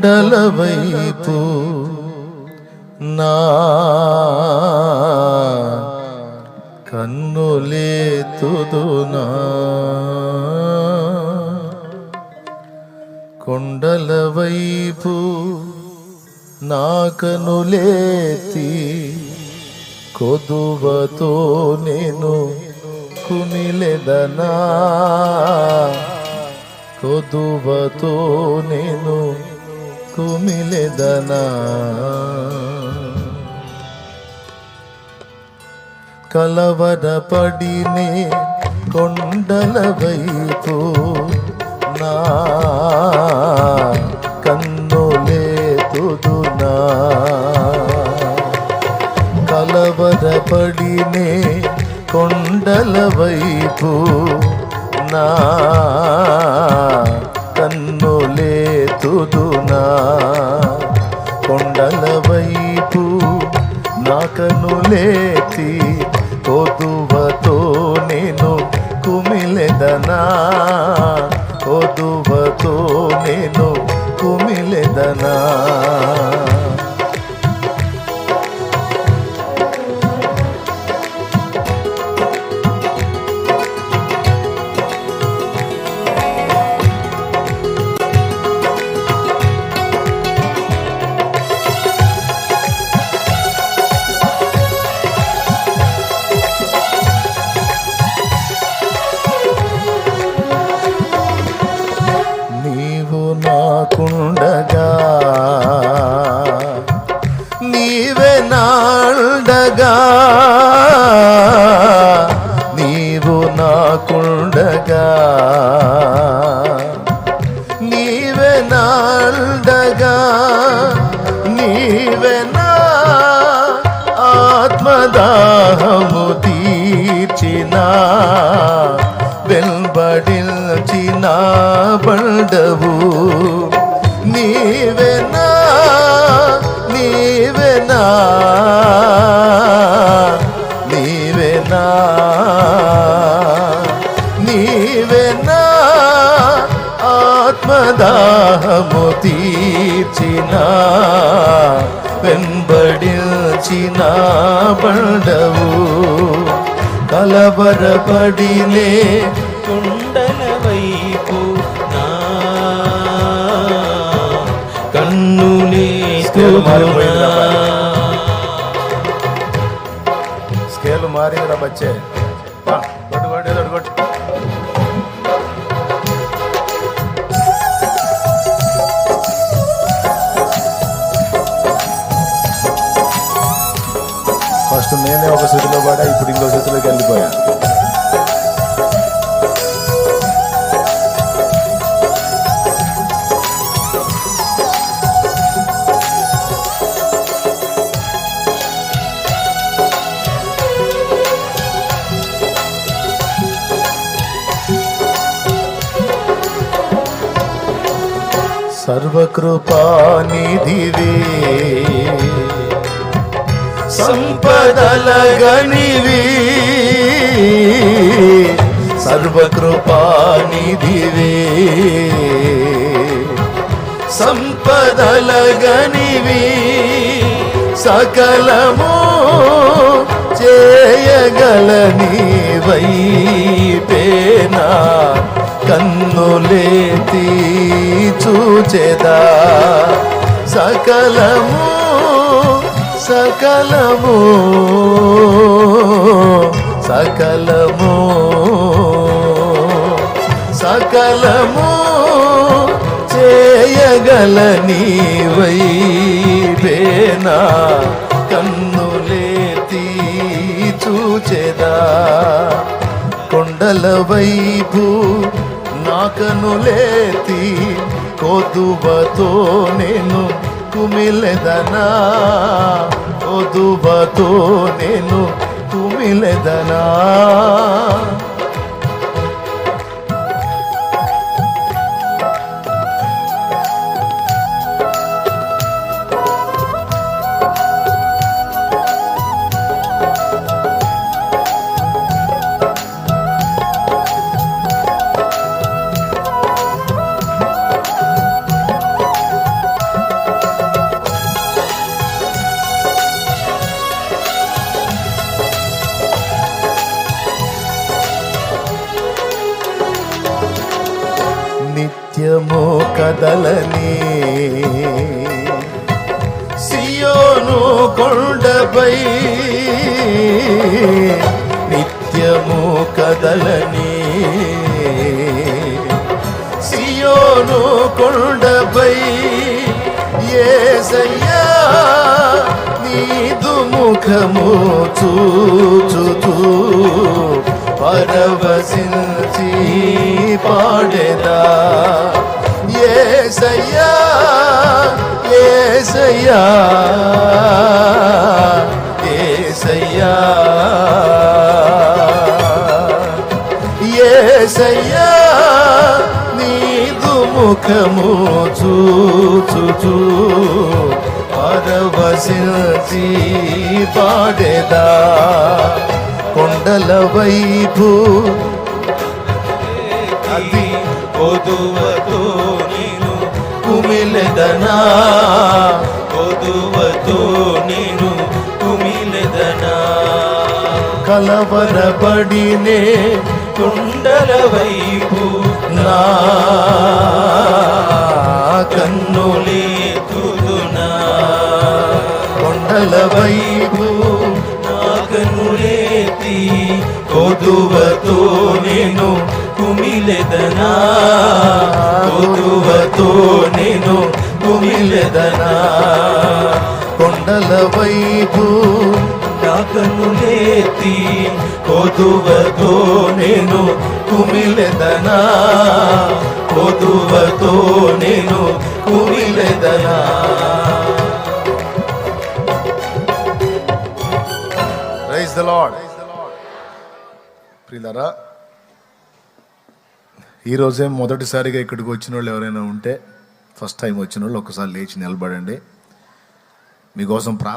కుండల వైపు నా కన్నులేతుదునా కొండల వైపు నా కనులేతి కొదువతో నేను కునిలెదనా? కొదువతో నేను నాకు కుమిలెదనా కలవరపడినే కొండల వైపు నా కన్నులేతుదునా కలవరపడినే కొండల వైపు నా నాండగా నీవు నాకుండగా. నీవే నాండగా నీవే నా ఆత్మదాహము తీర్చినా వెల్బడిల్చిన బండవు. నీవే నా తీర్చిన వెంబడిల్చిన బండవు కలవరపడినే కుండల వైపు నా. కన్నులే స్కేల్ మారిపోయిందిరా స్కేల్ మారిందిరా బచ్చే. నేనే ఒక స్థితిలో పడా ఇప్పుడు ఇంకో స్థితిలోకి వెళ్ళిపోయా. సర్వకృపానిధివే సంపదలగనివి. సర్వకృపానిధివే. సంపదలగనివి. సకలము చేయగలని వైపేనా కన్నులేతి చూచెదా సకలము సకలము సకలము సకలము చేయగలని వైపేనా కన్నులేతి చూచెదా కొండల వైపు నా కనులేతి కొదువతో నేను కుమిలెదనా కొదువతో నేను కుమిలెదనా కదలని. సియోను కొండపై నిత్యము కదలని. సియోను కొండపై ఏసయ్యా నీదు ముఖము చూచుతూ పరవ ఏసయ్యా ఏసయ్యా ఏసయ్యా. ఏసయ్యా నీదు ముఖము చూచుచూ పరవశించి పాడేదా. కొండల వైపు అది పొదువతో నేను కుమిలెదనా? కొదువతో నేను కుమిలెదనా? కలవరపడినే కుండల వైపు నా కన్నులే తుదునా కొండల వైపు నా కన్నులేతి కొదువతో నేను కుమిలెదనా? కొదువతో కుమిలెదనా కొండల వైపు నా నేతి కొదువతో నేను కుమిలెదనా. కొదువతో నేను కుమిలెదనా. రైస్ ద లార్డ్ ప్రియులరా ఈరోజే మొదటిసారిగా ఇక్కడికి వచ్చిన వాళ్ళు ఎవరైనా ఉంటే ఫస్ట్ టైం వచ్చిన వాళ్ళు ఒకసారి లేచి నిలబడండి. మీకోసం ప్రార్థన